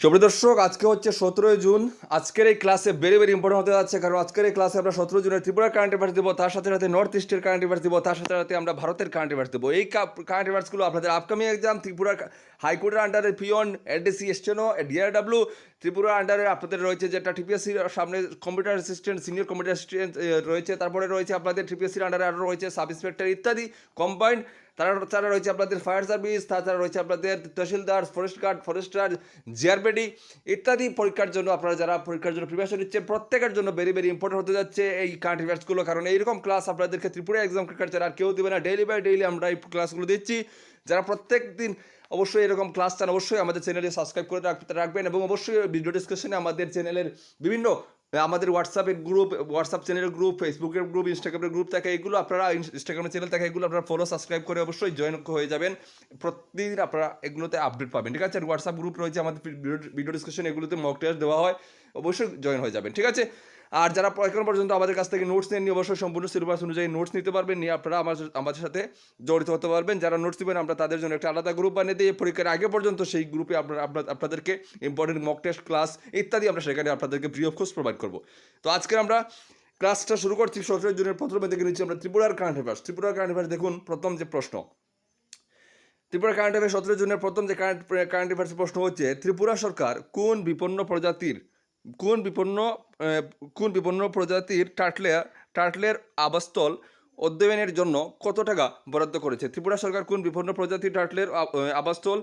সুপ্রিয় দর্শক, আজকে হচ্ছে সতেরোই জুন। আজকের এই ক্লাসে ভেরি ভেরি ইম্পর্টেন্ট হতে যাচ্ছে কারণ আজকের এই ক্লাসে আমরা সতেরো জুনের ত্রিপুরা কারেন্ট অ্যাফেয়ার্স দেবো, তার সাথে সাথে নর্থ ইস্টের কারেন্ট অ্যাফেয়ার্স দেবো, তার সাথে সাথে আমরা ভারতের কারেন্ট অ্যাফেয়ার্স দেবো। এই কারেন্ট অ্যাফেয়ার্সগুলো আপনাদের আপকামিং এক্সাম ত্রিপুরা হাইকোর্টের আন্ডারে peon ADC steno DRW Tripura আন্ডারে আপনাদের রয়েছে যেটা টিপিএসসির সামনে computer assistant senior computer assistant রয়েছে। তারপরে রয়েছে আপনাদের টিপিএসসির আন্ডারে আরও রয়েছে সাব ইন্সপেক্টর ইত্যাদি কম্বাইন্ড তারা তারা রয়েছে আপনাদের ফায়ার সার্ভিস তাছাড়া রয়েছে আপনাদের তহসিলদার ফরেস্ট গার্ড ফরেস্টার জিআরবেডি ইত্যাদি পরীক্ষার জন্য আপনারা যারা পরীক্ষার জন্য প্রিপারেশন নিচ্ছেন, প্রত্যেকের জন্য ভেরি ভেরি ইম্পর্টেন্ট হতে যাচ্ছে এই কারেন্ট অ্যাফেয়ার্সগুলো কারণ এইরকম ক্লাস আপনাদেরকে ত্রিপুরা এক্সাম ক্রিকেট আর কেউ দেবে না। ডেইলি বাই ডেইলি আমরা এই ক্লাসগুলো দিচ্ছি। যারা প্রত্যেক দিন অবশ্যই এরকম ক্লাস চান, অবশ্যই আমাদের চ্যানেলে সাবস্ক্রাইব করে রাখবেন এবং অবশ্যই ভিডিও ডিসকাশনে আমাদের চ্যানেলের বিভিন্ন আমাদের হোয়াটসঅ্যাপের গ্রুপ হোয়াটসঅ্যাপ চ্যানেলের গ্রুপ ফেসবুকের গ্রুপ ইনস্টাগ্রামের গ্রুপ থাকে এগুলো। আপনারা ইনস্টাগ্রামের চ্যানেল থাকে এগুলো, আপনারা ফলো সাবস্ক্রাইব করে অবশ্যই জয়েন হয়ে যাবেন। প্রতিদিন আপনারা এগুলোতে আপডেট পাবেন, ঠিক আছে? আর হোয়াটসঅ্যাপ গ্রুপ রয়েছে আমাদের, ভিডিও ডিসকাশন এগুলোতে মক টেস্ট দেওয়া হয়, অবশ্যই জয়েন হয়ে যাবেন, ঠিক আছে? আর যারা এখন পর্যন্ত আমাদের কাছ থেকে নোটস নেননি, অবশ্যই সম্পূর্ণ সিলেবাস অনুযায়ী নোটস নিতে পারবেন, নিয়ে আপনারা আমার আমাদের সাথে জড়িত হতে পারবেন। যারা নোটস নেবেন, আমরা তাদের জন্য একটা আলাদা গ্রুপ বানিয়ে দিয়ে পরীক্ষার আগে পর্যন্ত সেই গ্রুপে আপনারা আপনাদেরকে ইম্পর্টেন্ট মক টেস্ট ক্লাস ইত্যাদি আমরা সেখানে আপনাদেরকে ফ্রি অফ কোর্স প্রোভাইড করব। তো আজকে আমরা ক্লাসটা শুরু করছি সতেরো জুনের প্রথমে দেখে নিচ্ছি আমরা ত্রিপুরার কারেন্ট অ্যাফেয়ার্স ত্রিপুরার কারেন্ট অ্যাফেয়ার্স দেখুন, প্রথম যে প্রশ্ন। ত্রিপুরা কারেন্ট অ্যাফেয়ার্স সতেরো জুনের প্রথম যে কারেন্ট কারেন্ট অ্যাফেয়ার্সের প্রশ্ন হচ্ছে, ত্রিপুরা সরকার কোন বিপন্ন প্রজাতির কোন বিপন্ন কোন বিপন্ন প্রজাতির টাটলে টাটলের আবাসস্থল অধ্যয়নের জন্য কত টাকা বরাদ্দ করেছে? ত্রিপুরা সরকার কোন বিপন্ন প্রজাতির টাটলের আবাসস্থল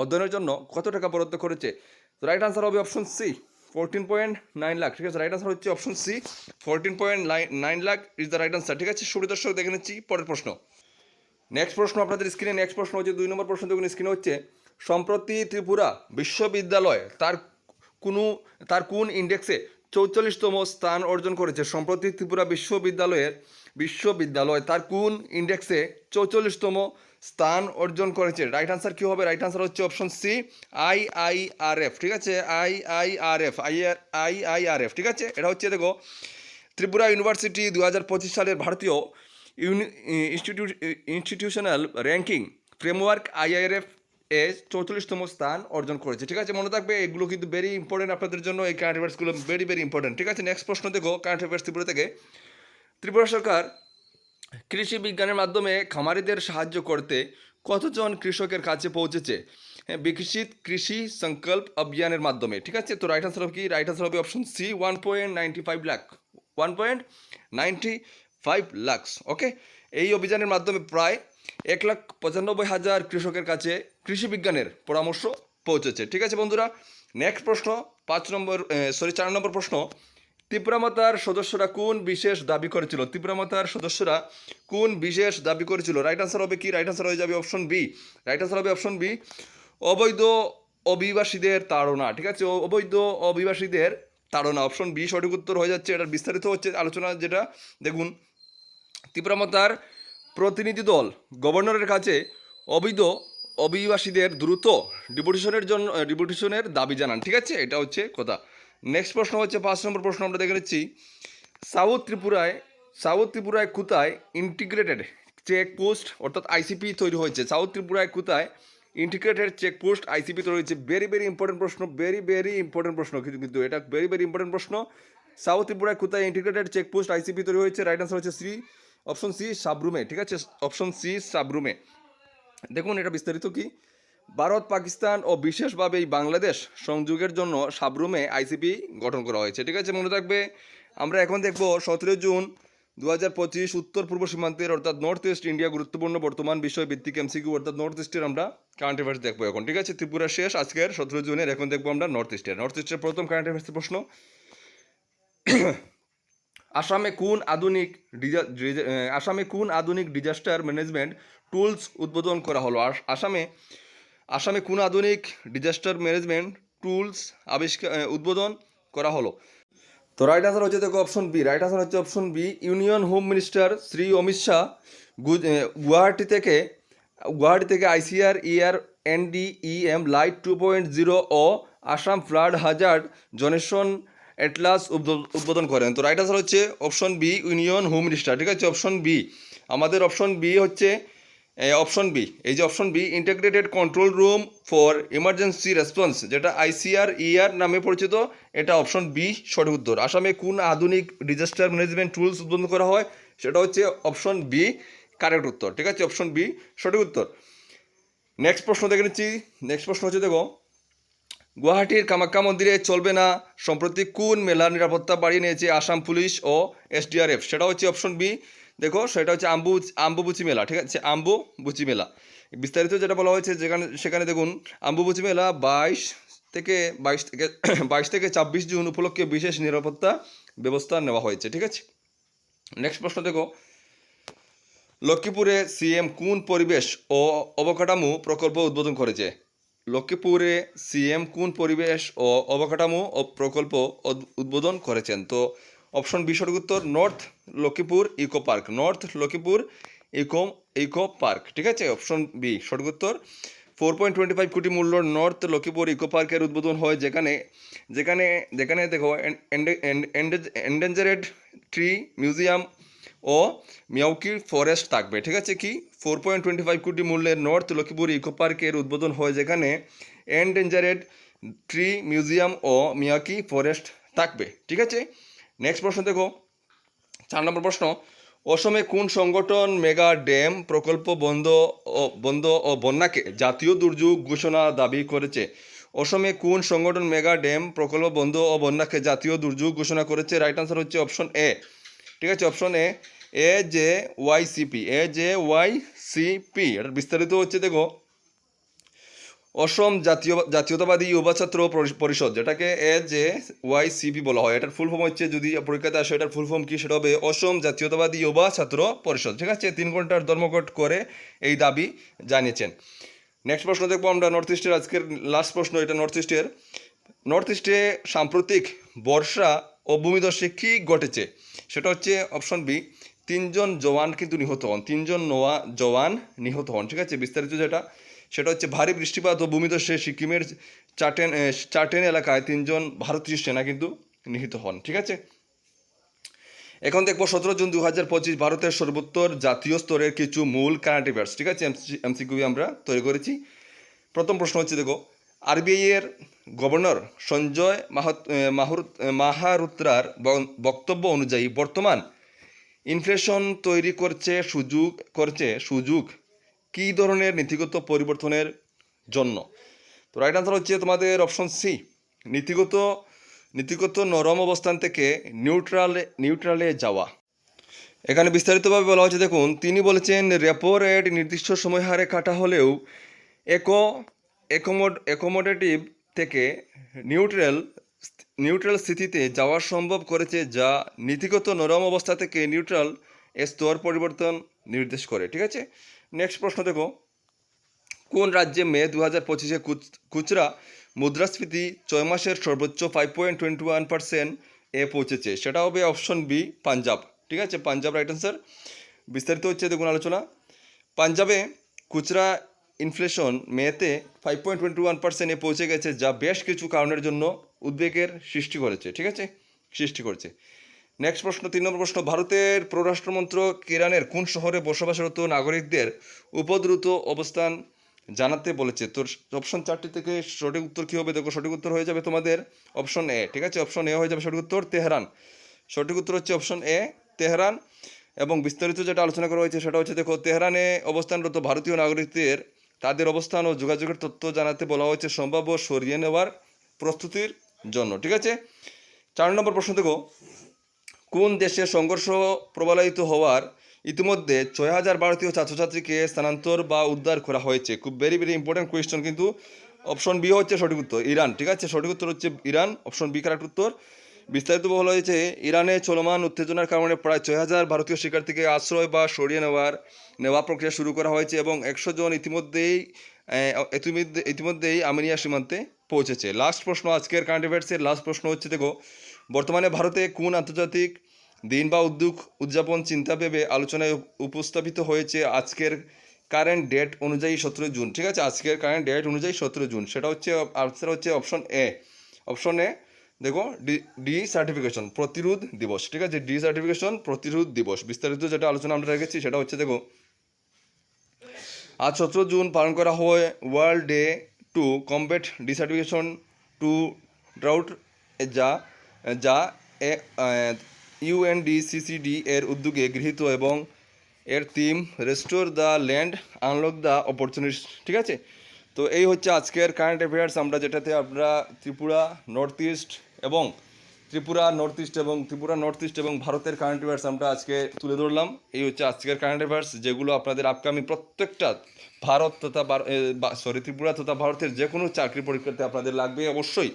অধ্যয়নের জন্য কত টাকা বরাদ্দ করেছে? রাইট আনসার হবে option C fourteen point nine lakh ঠিক আছে? রাইট আনসার হচ্ছে option C fourteen point nine lakh is the right answer ঠিক আছে? সুরি দর্শক, দেখে নিচ্ছি পরের প্রশ্ন। নেক্সট প্রশ্ন আপনাদের স্ক্রিনে নেক্সট প্রশ্ন হচ্ছে, দুই নম্বর প্রশ্ন দেখুন স্ক্রিনে হচ্ছে, সম্প্রতি ত্রিপুরা বিশ্ববিদ্যালয় তার কোনো, তার কোন ইন্ডেক্সে চৌচল্লিশতম স্থান অর্জন করেছে? সম্প্রতি ত্রিপুরা বিশ্ববিদ্যালয়ের, বিশ্ববিদ্যালয় তার কোন ইন্ডেক্সে চৌচল্লিশতম স্থান অর্জন করেছে? রাইট আনসার কী হবে? রাইট আনসার হচ্ছে option C I I R F ঠিক আছে? I I R F I I I R F ঠিক আছে? এটা হচ্ছে, দেখো, ত্রিপুরা ইউনিভার্সিটি দু হাজার পঁচিশ সালের ভারতীয় institute institutional ranking framework IRF এ চৌচল্লিশতম স্থান অর্জন করেছে। ঠিক আছে মনে থাকবে এগুলো কিন্তু ভেরি ইম্পর্টেন্ট আপনাদের জন্য এই কারেন্ট অ্যাফেয়ার্সগুলো ভেরি ভেরি ইম্পর্টেন্ট ঠিক আছে নেক্সট প্রশ্ন দেখো কারেন্ট অ্যাফেয়ার্স ত্রিপুরা থেকে। ত্রিপুরা সরকার কৃষি বিজ্ঞানের মাধ্যমে খামারিদের সাহায্য করতে কতজন কৃষকের কাছে পৌঁছেছে? হ্যাঁ, বিকশিত কৃষি সংকল্প অভিযানের মাধ্যমে। ঠিক আছে তো রাইট আনসার হবে কি? রাইট আনসার হবে option C one point ninety five lakh one point ninety five lakhs okay এই অভিযানের মাধ্যমে প্রায় এক লাখ পঁচানব্বই হাজার কৃষকের কাছে কৃষি বিজ্ঞানের পরামর্শ পৌঁছেছে। ঠিক আছে বন্ধুরা নেক্সট প্রশ্ন, পাঁচ নম্বর সরি চার নম্বর প্রশ্ন। ত্রিপুরামাতার সদস্যরা কোন বিশেষ দাবি করেছিল? ত্রিপুরামাতার সদস্যরা কোন বিশেষ দাবি করেছিল? রাইট আনসার হবে কি? রাইট আনসার হয়ে যাবে অপশন বি রাইট আনসার হবে অপশন বি অবৈধ অভিবাসীদের তাড়না। ঠিক আছে অবৈধ অভিবাসীদের তাড়না। অপশন বি সঠিক উত্তর হয়ে যাচ্ছে, এটার বিস্তারিত হচ্ছে আলোচনা যেটা। দেখুন ত্রিপুরামাতার প্রতিনিধি দল, গভর্নরের কাছে অবৈধ অভিবাসীদের দ্রুত ডিপুটেশনের জন্য ডিপুটেশনের দাবি জানান। ঠিক আছে? এটা হচ্ছে কথা। নেক্সট প্রশ্ন হচ্ছে, পাঁচ নম্বর প্রশ্ন আমরা দেখে নিচ্ছি। সাউথ ত্রিপুরায় সাউথ ত্রিপুরায় কোথায় ইন্টিগ্রেটেড চেকপোস্ট অর্থাৎ আইসিপি তৈরি হয়েছে? সাউথ ত্রিপুরায় কোথায় ইন্টিগ্রেটেড চেকপোস্ট আইসিপি তৈরি হয়েছে? ভেরি ভেরি ইম্পর্টেন্ট প্রশ্ন ভেরি ভেরি ইম্পর্টেন্ট প্রশ্ন কিন্তু কিন্তু এটা ভেরি ভেরি ইম্পর্টেন্ট প্রশ্ন। সাউথ ত্রিপুরায় কোথায় ইন্টিগ্রেটেড চেকপোস্ট আইসিপি তৈরি হয়েছে? রাইট আনসার হচ্ছে সি অপশন সি সাবরুমে ঠিক আছে? অপশন সি সাবরুমে দেখুন, এটা বিস্তারিত কি? ভারত, পাকিস্তান ও বিশেষভাবে এই বাংলাদেশ সংযোগের জন্য সাবরুমে আইসিপি গঠন করা হয়েছে, ঠিক আছে মনে রাখবে আমরা এখন দেখব সতেরো জুন দু হাজার পঁচিশ উত্তর পূর্ব সীমান্তের, অর্থাৎ নর্থ ইস্ট ইন্ডিয়া গুরুত্বপূর্ণ বর্তমান বিষয় ভিত্তিক এমসিকিউ অর্থাৎ নর্থ ইস্টের আমরা কারেন্ট অ্যাফেয়ার্স দেখব এখন, ঠিক আছে? ত্রিপুরা শেষ, আজকের সতেরো জুনের, এখন দেখব আমরা নর্থ ইস্টের নর্থ ইস্টের প্রথম কারেন্ট অ্যাফেয়ার্সের প্রশ্ন। আসামে কোন আধুনিক আসামে কোন আধুনিক ডিজাস্টার ম্যানেজমেন্ট টুলস উদ্বোধন করা হলো? আস- আসামে আসামে কোন আধুনিক ডিজাস্টার ম্যানেজমেন্ট টুলস আবিষ্কার উদ্বোধন করা হলো? তো রাইট আনসার হচ্ছে দেখো অপশন বি রাইট আনসার হচ্ছে option B union home minister Shri Amit Shah Guwahati থেকে গুয়াহাটি থেকে ICR ER NDEM light two point zero ও Assam flood hazard zonation atlas উদ্বোধন করেন। তো রাইট আনসার হচ্ছে option B union home minister ঠিক আছে? Option B আমাদের অপশন বি হচ্ছে অপশন বি এই যে option B integrated control room for emergency response যেটা আইসিআর ইআর নামে পরিচিত, এটা অপশন বি সঠিক উত্তর। আসামে কোন আধুনিক ডিজাস্টার ম্যানেজমেন্ট টুলস উদ্বোধন করা হয়, সেটা হচ্ছে অপশন বি কারেক্ট উত্তর, ঠিক আছে? অপশন বি সঠিক উত্তর। নেক্সট প্রশ্ন দেখে নিচ্ছি। নেক্সট প্রশ্ন হচ্ছে, দেখো গুয়াহাটির কামাখ্যা মন্দিরে চলবে না। সম্প্রতি কোন মেলার নিরাপত্তা বাড়িয়ে নিয়েছে আসাম পুলিশ ও এসডিআরএফ? সেটা হচ্ছে অপশন বি দেখো, সেটা হচ্ছে আম্বু, আম্বুবুচি মেলা, ঠিক আছে? আম্বুবুচি মেলা। বিস্তারিত যেটা বলা হয়েছে, যেখানে, সেখানে দেখুন, আম্বুবুচি মেলা বাইশ থেকে বাইশ থেকে বাইশ থেকে ছাব্বিশ জুন উপলক্ষে বিশেষ নিরাপত্তা ব্যবস্থা নেওয়া হয়েছে, ঠিক আছে? নেক্সট প্রশ্ন দেখো। লক্ষ্মীপুরে সিএম কোন পরিবেশ ও অবকাঠামো প্রকল্প উদ্বোধন করেছে? লক্ষ্মীপুরে সিএম কোন পরিবেশ ও অবকাঠামো ও প্রকল্প উদ্বোধন করেছেন? তো অপশন বি উত্তর, north Lakshmipur eco park. North Lakshmipur eco eco park. ঠিক আছে? অপশন বি সঠিক উত্তর। ফোর পয়েন্ট টোয়েন্টি ফাইভ কোটি মূল্য নর্থ লক্ষ্মীপুর ইকো পার্কের উদ্বোধন হয় যেখানে যেখানে যেখানে দেখো এন্ডেঞ্জারেড ট্রি মিউজিয়াম ও মিয়াউকি ফরেস্ট থাকবে, ঠিক আছে কি? ফোর পয়েন্ট টোয়েন্টি ফাইভ কোটি মূল্যের নর্থ লক্ষ্মীপুর ইকো পার্কের উদ্বোধন হয় যেখানে এন্ডেঞ্জারেড ট্রি মিউজিয়াম ও মিয়াকি ফরেস্ট থাকবে, ঠিক আছে? নেক্সট প্রশ্ন দেখো। চার নম্বর প্রশ্ন, অসমে কোন সংগঠন মেগা ড্যাম প্রকল্প বন্ধ ও বন্ধ ও বন্যাকে জাতীয় দুর্যোগ ঘোষণা দাবি করেছে? অসমে কোন সংগঠন মেগা ড্যাম প্রকল্প বন্ধ ও বন্যাকে জাতীয় দুর্যোগ ঘোষণা করেছে? রাইট আনসার হচ্ছে অপশন এ ঠিক আছে option A A J Y CP A J Y CP এটার বিস্তারিত হচ্ছে দেখো। অসম জাতীয়, জাতীয়তাবাদী যুবা ছাত্র পরিষদ, যেটাকে এ জে ওয়াই সিপি বলা হয়। এটার ফুল ফর্ম হচ্ছে যদি পরীক্ষাতে আসে, এটার ফুল ফর্ম কি? সেটা হবে অসম জাতীয়তাবাদী যুবা ছাত্র পরিষদ। ঠিক আছে, তিন ঘণ্টার ধর্মঘট করে এই দাবি জানিয়েছেন। নেক্সট প্রশ্ন দেখব আমরা নর্থ ইস্টের আজকের লাস্ট প্রশ্ন, এটা নর্থ ইস্টের নর্থ ইস্টে সাম্প্রতিক বর্ষা ও ভূমিধসে কী ঘটেছে? সেটা হচ্ছে অপশন বি তিনজন জওয়ান কিন্তু নিহত হন। তিনজন নোয়া জওয়ান নিহত হন, ঠিক আছে? বিস্তারিত যেটা, সেটা হচ্ছে ভারী বৃষ্টিপাত ও ভূমিধসে সিকিমের চাটেন চাটেন এলাকায় তিনজন ভারতীয় সেনা কিন্তু নিহত হন, ঠিক আছে? এখন দেখব সতেরো জুন দু হাজার পঁচিশ ভারতের সর্বোত্তর জাতীয় স্তরের কিছু মূল কারেন্ট অ্যাফেয়ার্স ঠিক আছে? এমসি এমসিকিউ আমরা তৈরি করেছি। প্রথম প্রশ্ন হচ্ছে, দেখো আরবিআই এর গভর্নর সঞ্জয় মাহারুত্রার বক্তব্য অনুযায়ী বর্তমান ইনফ্লেশন তৈরি করছে, সুযোগ করছে, সুযোগ কী ধরনের নীতিগত পরিবর্তনের জন্য? তো রাইট আনসার হচ্ছে তোমাদের অপশন সি নীতিগত নীতিগত নরম অবস্থান থেকে নিউট্রালে নিউট্রালে যাওয়া। এখানে বিস্তারিতভাবে বলা হচ্ছে দেখুন, তিনি বলেছেন রেপো রেট নির্দিষ্ট সময় হারে কাটা হলেও একো একোমোড একোমোডেটিভ থেকে নিউট্রাল নিউট্রাল স্থিতিতে যাওয়া সম্ভব করেছে যা নীতিগত নরম অবস্থা থেকে নিউট্রাল স্তর পরিবর্তন নির্দেশ করে, ঠিক আছে? নেক্সট প্রশ্ন দেখো। কোন রাজ্যে মে দু হাজার পঁচিশে খুচরা মুদ্রাস্ফীতি ছয় মাসের সর্বোচ্চ five point twenty one percent এ পৌঁছেছে? সেটা হবে অপশন বি পাঞ্জাব, ঠিক আছে? পাঞ্জাব রাইট অ্যান্সার বিস্তারিত হচ্ছে দেখুন আলোচনা। পাঞ্জাবে খুচরা ইনফ্লেশন মেতে ফাইভ পয়েন্ট টোয়েন্টি ওয়ান পৌঁছে গেছে, যা বেশ কিছু কারণের জন্য উদ্বেগের সৃষ্টি করেছে, ঠিক আছে? সৃষ্টি করেছে। নেক্সট প্রশ্ন, তিন নম্বর প্রশ্ন, ভারতের পররাষ্ট্রমন্ত্রক ইরানের কোন শহরে বসবাসরত নাগরিকদের উপদ্রুত অবস্থান জানাতে বলেছে? তোর অপশন চারটি থেকে সঠিক উত্তর কী হবে? দেখো, সঠিক উত্তর হয়ে যাবে তোমাদের অপশন এ ঠিক আছে? অপশন এ হয়ে যাবে সঠিক উত্তর তেহরান। সঠিক উত্তর হচ্ছে অপশন এ তেহরান। এবং বিস্তারিত যেটা আলোচনা করা হয়েছে সেটা হচ্ছে, দেখো, তেহরানে অবস্থানরত ভারতীয় নাগরিকদের তাদের অবস্থান ও যোগাযোগের তথ্য জানাতে বলা হয়েছে, সম্ভাব্য সরিয়ে নেওয়ার প্রস্তুতির জন্য। ঠিক আছে? চার নম্বর প্রশ্ন দেখো। কোন দেশে সংঘর্ষ প্রবলায়িত হওয়ার ইতিমধ্যে ছয় হাজার ভারতীয় ছাত্রছাত্রীকে স্থানান্তর বা উদ্ধার করা হয়েছে? খুব ভেরি ভেরি ইম্পর্টেন্ট কোয়েশ্চন কিন্তু অপশন বি হচ্ছে সঠিক উত্তর, ইরান। ঠিক আছে? সঠিক উত্তর হচ্ছে ইরান অপশন বি কারেক্ট উত্তর। বিস্তারিত বলা হয়েছে, ইরানে চলমান উত্তেজনার কারণে প্রায় ছয় হাজার ভারতীয় শিক্ষার্থীকে আশ্রয় বা সরিয়ে নেওয়ার, নেওয়া প্রক্রিয়া শুরু করা হয়েছে এবং একশো জন ইতিমধ্যেই ইতিমধ্যে, ইতিমধ্যেই আর্মেনিয়া সীমান্তে পৌঁছেছে। লাস্ট প্রশ্ন, আজকের কারেন্ট অ্যাফেয়ার্সের লাস্ট প্রশ্ন হচ্ছে, দেখো, বর্তমানে ভারতে কোন আন্তর্জাতিক দিন বা উদ্যোগ উদযাপন চিন্তা ভেবে আলোচনায় উপস্থাপিত হয়েছে আজকের কারেন্ট ডেট অনুযায়ী সতেরো জুন? ঠিক আছে, আজকের কারেন্ট ডেট অনুযায়ী সতেরো জুন। সেটা হচ্ছে আনসার হচ্ছে অপশন এ অপশন এ দেখো, ডি ডি সার্টিফিকেশন প্রতিরোধ দিবস, ঠিক আছে? ডি সার্টিফিকেশন প্রতিরোধ দিবস, বিস্তারিত যেটা আলোচনা আমরা রেখেছি সেটা হচ্ছে, দেখো, আজ সতেরো জুন পালন করা হয় world day to combat desertification to drought যা যা ইউএনডিসিসিডি এর উদ্যোগে গৃহীত এবং এর theme restore the land unlock the opportunities ঠিক আছে? তো এই হচ্ছে আজকের কারেন্ট অ্যাফেয়ার্স আমরা যেটাতে আমরা ত্রিপুরা নর্থ ইস্ট এবং ত্রিপুরা নর্থ ইস্ট এবং ত্রিপুরা নর্থ ইস্ট এবং ভারতের কারেন্ট অ্যাফেয়ার্স আমরা আজকে তুলে ধরলাম। এই হচ্ছে আজকের কারেন্ট অ্যাফেয়ার্স যেগুলো আপনাদের আপকামিং প্রত্যেকটা ভারত তথা সরি ত্রিপুরা তথা ভারতের যে কোনো চাকরি পরীক্ষাতে আপনাদের লাগবে। অবশ্যই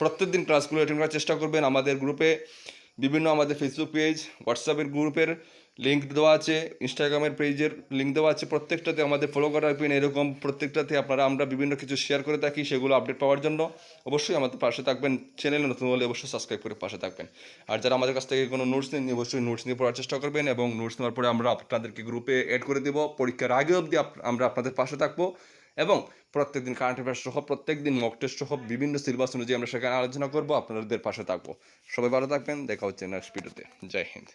প্রত্যেক দিন ক্লাসগুলো অ্যাটেন্ড করার চেষ্টা করবেন। আমাদের গ্রুপে বিভিন্ন আমাদের ফেসবুক পেজ হোয়াটসঅ্যাপের গ্রুপের লিঙ্ক দেওয়া আছে ইনস্টাগ্রামের পেজের লিঙ্ক দেওয়া আছে, প্রত্যেকটাতে আমাদের ফলো করে রাখবেন। এরকম প্রত্যেকটাতে আপনারা, আমরা বিভিন্ন কিছু শেয়ার করে থাকি, সেগুলো আপডেট পাওয়ার জন্য। অবশ্যই আমাদের পাশে থাকবেন চ্যানেলে নতুন হলে অবশ্যই সাবস্ক্রাইব করে পাশে থাকবেন। আর যারা আমাদের কাছ থেকে কোনো নোটস নেন অবশ্যই নোটস নিয়ে পড়ার চেষ্টা করবেন এবং নোটস নেওয়ার পরে আমরা আপনাদেরকে গ্রুপে অ্যাড করে দেবো। পরীক্ষার আগে অবধি আমরা আপনাদের পাশে থাকব এবং প্রত্যেকদিন কারেন্ট অ্যাফেয়ার্স সহ, প্রত্যেকদিন মক টেস্ট সহ, বিভিন্ন সিলেবাস অনুযায়ী আমরা সেখানে আলোচনা করব, আপনাদের পাশে থাকব। সবাই ভালো থাকবেন, দেখা হচ্ছে নেক্সট ভিডিওতে জয় হিন্দ।